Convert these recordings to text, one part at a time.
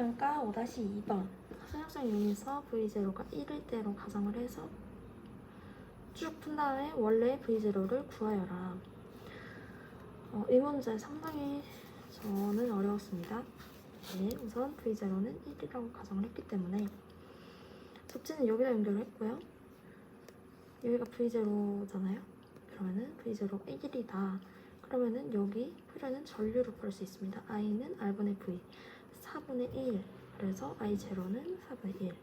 평가 5-2번 수학적 유닛에서 V0가 1일 때로 가정을 해서 쭉 푼 다음에 원래 V0를 구하여라. 어, 이 문제 상당히 저는 어려웠습니다. 네, 우선 V0는 1이라고 가정을 했기 때문에 접지는 여기다 연결했고요. 여기가 V0잖아요. 그러면은 V0가 1이다. 그러면은 여기 흐르는 전류를 구할 수 있습니다. I는 R분의 V, 4분의 1. 그래서 I0는 4분의 1.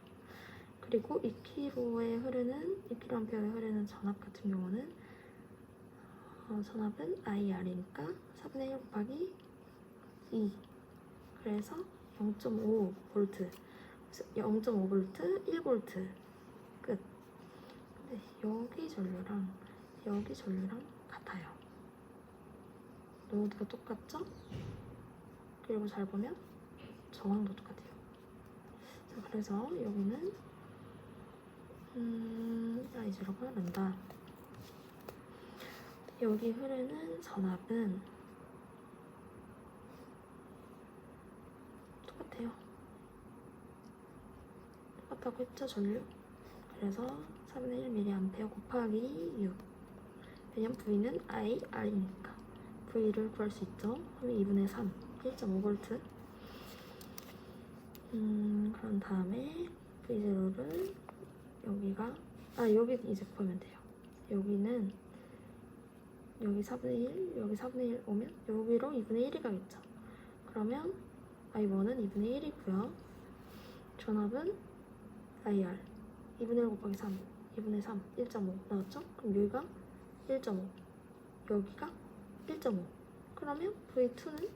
그리고 2km에 흐르는 2kA에 흐르는 전압 같은 경우는 어, 전압은 IR이니까 4분의 1 곱하기 2. 그래서 0.5V. 그래서 0.5V, 1V. 끝. 근데 여기 전류랑 여기 전류랑 같아요. 노드가 똑같죠? 그리고 잘 보면 저항도 똑같아요. 자, 그래서 여기는 음, I0가 난다. 여기 흐르는 전압은 똑같아요. 똑같다고 했죠, 전류? 그래서 3분의 1mA 곱하기 6. 왜냐면 V는 IR이니까. V를 구할 수 있죠. 그러면 2분의 3, 1.5V. 음, 그런 다음에 V0를 여기가, 아, 여기 이제 보면 돼요. 여기는 여기 4분의 1, 여기 4분의 1 오면 여기로 2분의 1이 가겠죠. 그러면 I1은 2분의 1이고요. 전압은 IR 2분의 1 곱하기 3, 2분의 3, 1.5 나왔죠? 그럼 여기가 1.5, 여기가 1.5. 그러면 V2는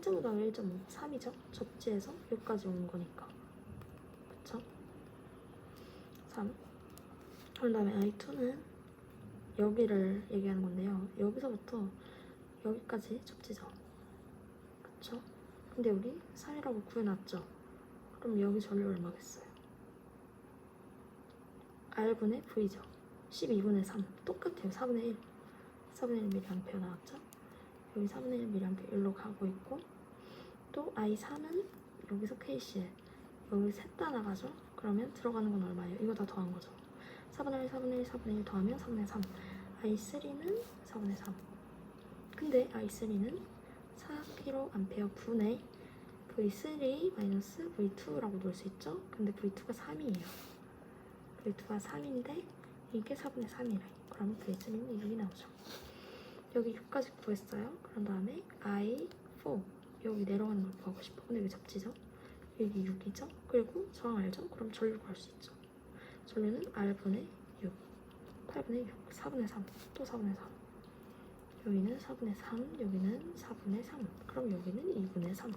1.5 더하기 1.5, 3이죠? 접지에서 여기까지 오는 거니까. 그쵸? 3. 그 다음에 I2는 여기를 얘기하는 건데요. 여기서부터 여기까지 접지죠. 그쵸? 근데 여기 3이라고 구해놨죠? 그럼 여기 전류 얼마겠어요? R분의 V죠. 12분의 3. 똑같아요. 4분의 1. 4분의 1mA 나왔죠? 여기 4분의 1mA 일로 가고 있고 또 I3은 여기서 KCL 여기 셋 다 나가죠? 그러면 들어가는 건 얼마예요? 이거 다 더한 거죠. 4분의 1, 4분의 1, 4분의 1 더하면 3분의 3. I3는 4분의 3. 근데 I3는 4kA 분의 V3 마이너스 V2라고 놓을 수 있죠? 근데 V2가 3이에요. V2가 3인데 이게 4분의 3이래. 그러면 V3는 6이 나오죠. 여기 6까지 구했어요. 그런 다음에 I4 여기 내려가는 걸 구하고 싶어. 근데 왜 접지죠? 여기 6이죠? 그리고 저항 알죠? 그럼 전류 구할 수 있죠. 전류는 R분의 6, 8분의 6, 4분의 3, 또 4분의 3. 여기는 4분의 3, 여기는 4분의 3. 그럼 여기는 2분의 3.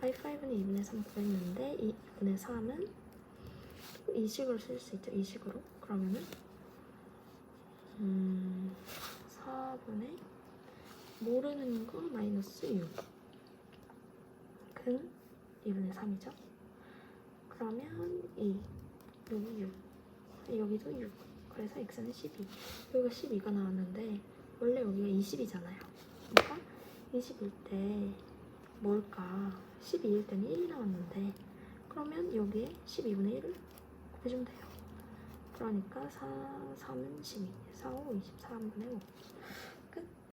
I5는 2분의 3 구했는데 이 2분의 3은 이 식으로 쓸 수 있죠. 이 식으로. 그러면은 음, 4분의 모르는 거 마이너스 6. 근 2분의 3이죠. 그러면 2. 여기 6. 여기도 6. 그래서 x는 12. 여기가 12가 나왔는데 원래 여기가 20이잖아요. 그러니까 20일 때 뭘까? 12일 때는 1이 나왔는데 그러면 여기에 12분의 1을 곱해주면 돼요. 그러니까 4, 3은 12, 4, 5, 24분의 5.